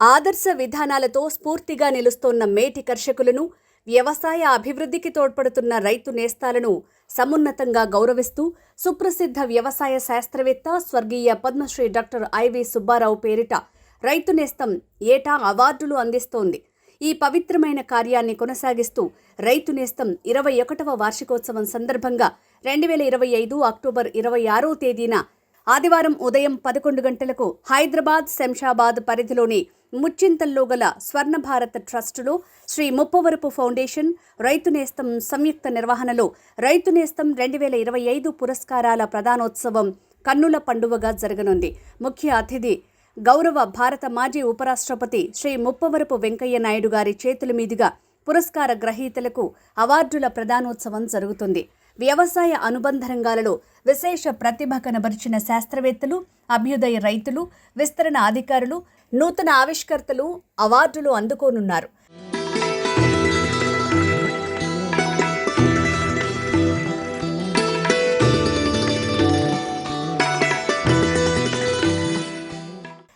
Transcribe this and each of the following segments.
ఆదర్శ విధానాలతో స్ఫూర్తిగా నిలుస్తోన్న మేటి కర్షకులను వ్యవసాయ అభివృద్ధికి తోడ్పడుతున్న రైతు నేస్తాలను సమున్నతంగా గౌరవిస్తూ సుప్రసిద్ధ వ్యవసాయ శాస్త్రవేత్త స్వర్గీయ పద్మశ్రీ డాక్టర్ ఐవి సుబ్బారావు పేరిట రైతు నేస్తం ఏటా అవార్డులు అందిస్తోంది. ఈ పవిత్రమైన కార్యాన్ని కొనసాగిస్తూ రైతు నేస్తం ఇరవై ఒకటవ వార్షికోత్సవం సందర్భంగా రెండు వేల ఇరవై ఐదు అక్టోబర్ ఇరవై ఆరో తేదీన ఆదివారం ఉదయం పదకొండు గంటలకు హైదరాబాద్ శంషాబాద్ పరిధిలోని ముచ్చింతల్లో గల స్వర్ణ భారత్ ట్రస్టులో శ్రీ ముప్పవరపు ఫౌండేషన్ రైతు నేస్తం సంయుక్త నిర్వహణలో రైతు నేస్తం రెండు వేల ఇరవై ఐదు పురస్కారాల ప్రధానోత్సవం కన్నుల పండువగా జరగనుంది. ముఖ్య అతిథి గౌరవ భారత మాజీ ఉపరాష్ట్రపతి శ్రీ ముప్పవరపు వెంకయ్య నాయుడు గారి చేతుల మీదుగా పురస్కార గ్రహీతలకు అవార్డుల ప్రధానోత్సవం జరుగుతుంది. వ్యవసాయ అనుబంధ రంగాలలో విశేష ప్రతిభ కనబరిచిన శాస్త్రవేత్తలు అభ్యుదయ రైతులు విస్తరణ అధికారులు నూతన ఆవిష్కర్తలు అవార్డులు అందుకోనున్నారు.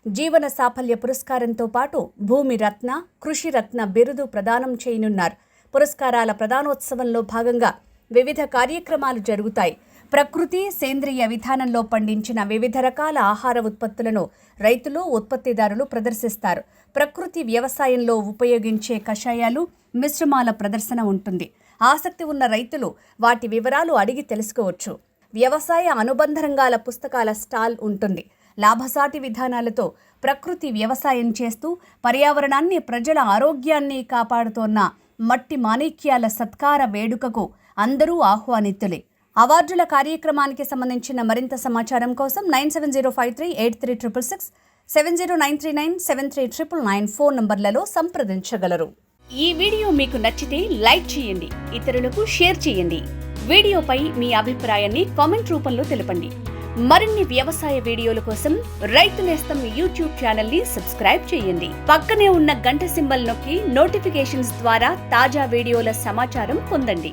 జీవన సాఫల్య పురస్కారంతో పాటు భూమి రత్న కృషి రత్న బిరుదు ప్రదానం చేయనున్నారు. పురస్కారాల ప్రధానోత్సవంలో భాగంగా వివిధ కార్యక్రమాలు జరుగుతాయి. ప్రకృతి సేంద్రియ విధానంలో పండించిన వివిధ రకాల ఆహార ఉత్పత్తులను రైతులు ఉత్పత్తిదారులు ప్రదర్శిస్తారు. ప్రకృతి వ్యవసాయంలో ఉపయోగించే కషాయాలు మిశ్రమాల ప్రదర్శన ఉంటుంది. ఆసక్తి ఉన్న రైతులు వాటి వివరాలు అడిగి తెలుసుకోవచ్చు. వ్యవసాయ అనుబంధ రంగాల పుస్తకాల స్టాల్ ఉంటుంది. లాభసాటి విధానాలతో ప్రకృతి వ్యవసాయం చేస్తూ పర్యావరణాన్ని ప్రజల ఆరోగ్యాన్ని కాపాడుతోన్న మట్టి మాణిక్యాల సత్కార వేడుకకు అందరూ ఆహ్వానితులే. అవార్డుల కార్యక్రమానికి సంబంధించిన మరింత సమాచారం కోసం nine seven zero five three eight three triple six seven zero nine three nine seven three triple nine phone నంబర్లలో సంప్రదించగలరు. ఈ వీడియో మీకు నచ్చితే లైక్ చేయండి ఇతరులకు షేర్ చేయండి. వీడియోపై మీ అభిప్రాయాన్ని కామెంట్ రూపంలో తెలపండి. మరిన్ని వ్యవసాయ వీడియోల కోసం రైతు నేస్తం యూట్యూబ్ ఛానల్ని సబ్స్క్రైబ్ చేయండి. పక్కనే ఉన్న గంట సింబల్ నొక్కి నోటిఫికేషన్స్ ద్వారా తాజా వీడియోల సమాచారం పొందండి.